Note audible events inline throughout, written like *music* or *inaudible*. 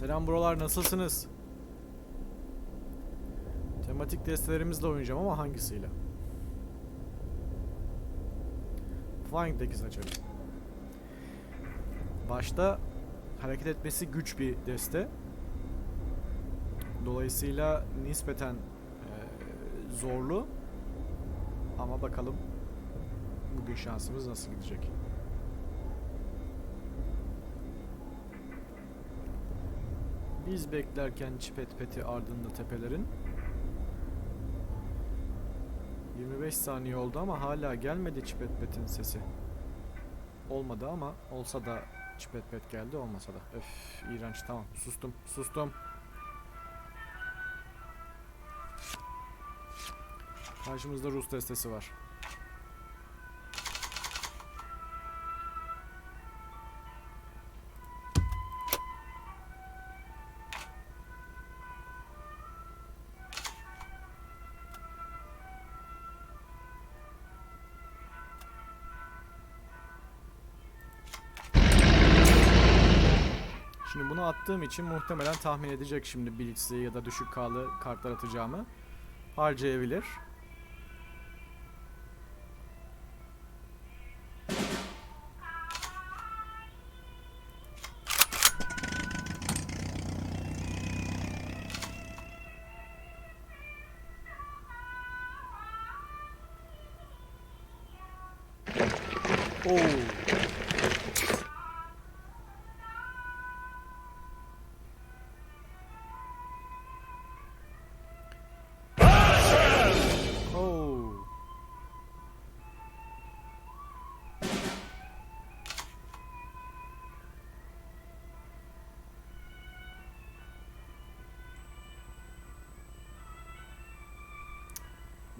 Selam buralar nasılsınız? Tematik destelerimizle oynayacağım ama hangisiyle? Flying Deck'i seçelim. Başta hareket etmesi güç bir deste. Dolayısıyla nispeten eee, zorlu. Ama bakalım bugün şansımız nasıl gidecek. Biz beklerken çipet peti ardında tepelerin 25 saniye oldu ama hala gelmedi çipet petin sesi. Olmadı ama olsa da çipet pet geldi olmasa da. Öf iğrenç tamam sustum sustum. Karşımızda Rus destesi var. Şimdi bunu attığım için muhtemelen tahmin edecek şimdi Blitz'i ya da düşük K'lı kartlar atacağımı. Harcayabilir. Oo.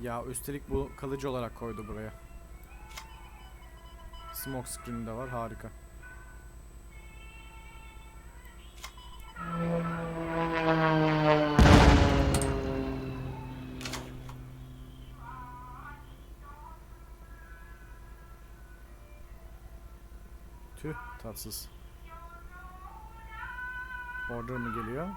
Ya üstelik bu kalıcı olarak koydu buraya. Smoke screen de var harika. Tüh tatsız. Order mı geliyor?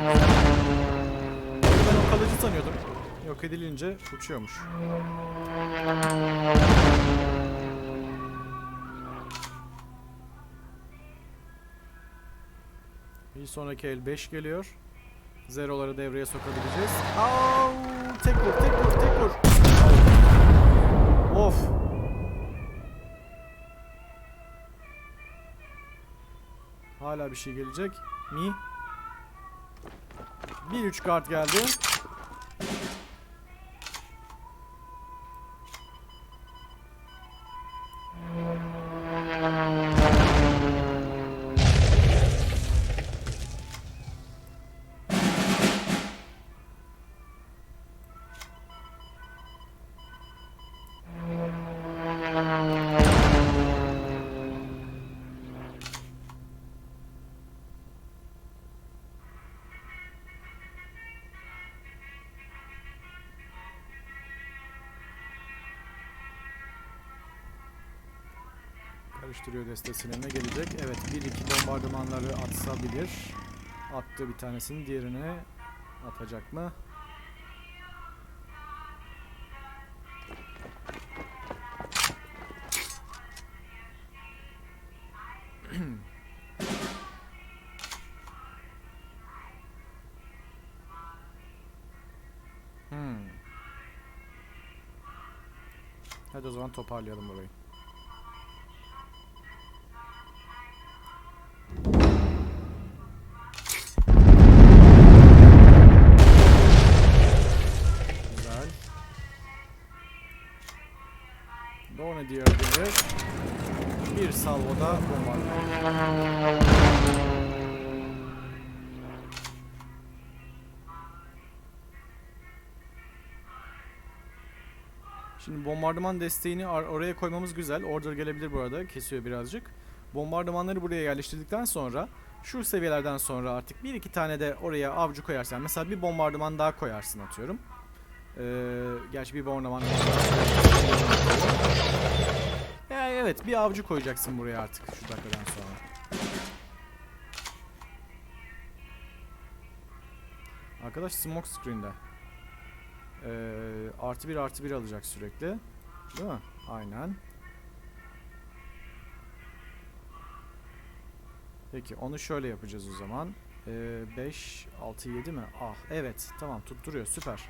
Ben o kalıcı sanıyordum. Yok edilince uçuyormuş. Bir sonraki el 5 geliyor. Zeroları devreye sokabileceğiz. Au! Tek vur, tek vur, tek vur. Of. Hala bir şey gelecek mi? 1-3 kart geldi. Karıştırıyor destesine ne gelecek? Evet 1-2 bombardımanları atsabilir. Attı bir tanesini diğerine atacak mı? hmm. *clears throat* Hadi o zaman toparlayalım burayı. Da. Şimdi bombardıman desteğini oraya koymamız güzel. Order gelebilir bu arada. Kesiyor birazcık. Bombardımanları buraya yerleştirdikten sonra şu seviyelerden sonra artık bir iki tane de oraya avcı koyarsan mesela bir bombardıman daha koyarsın atıyorum. Ee, gerçi bir bombardıman evet bir avcı koyacaksın buraya artık şu dakikadan sonra. Arkadaş smoke screen'de. Ee, artı bir artı bir alacak sürekli. Değil mi? Aynen. Peki onu şöyle yapacağız o zaman. 5, 6, 7 mi? Ah evet tamam tutturuyor süper.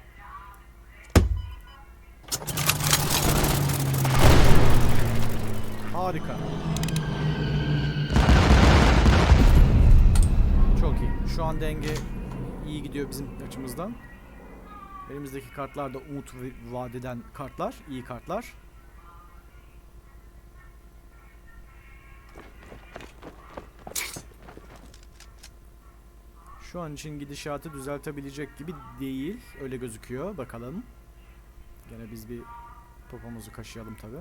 Harika. Çok iyi. Şu an denge iyi gidiyor bizim açımızdan. Elimizdeki kartlar da umut ve- vaat eden kartlar, iyi kartlar. Şu an için gidişatı düzeltebilecek gibi değil. Öyle gözüküyor. Bakalım. Gene biz bir popomuzu kaşıyalım tabi.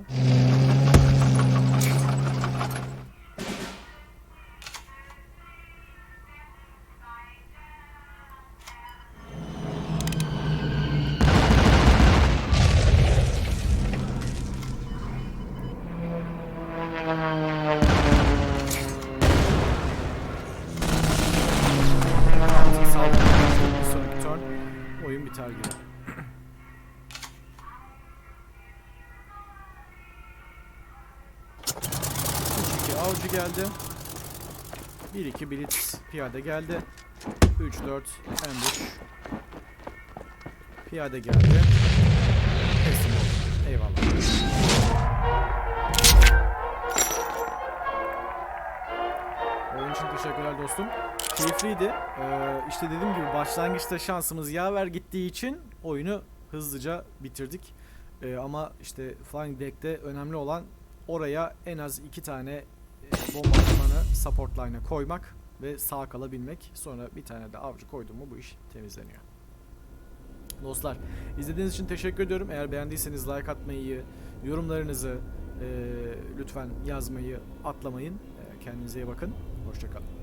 Oyun biter gibi. Geldi. 1-2 blitz piyade geldi. 3-4 ambush. Piyade geldi. Teslim oldu. Eyvallah. Oyun için teşekkürler dostum. Keyifliydi. Ee, işte dediğim gibi başlangıçta şansımız yaver gittiği için oyunu hızlıca bitirdik. Ee, ama işte Flying Deck'te önemli olan oraya en az iki tane e, bombardımanı support line'a koymak ve sağ kalabilmek. Sonra bir tane de avcı koydum mu bu iş temizleniyor. Dostlar izlediğiniz için teşekkür ediyorum. Eğer beğendiyseniz like atmayı, yorumlarınızı e, lütfen yazmayı atlamayın. E, kendinize iyi bakın. Hoşçakalın.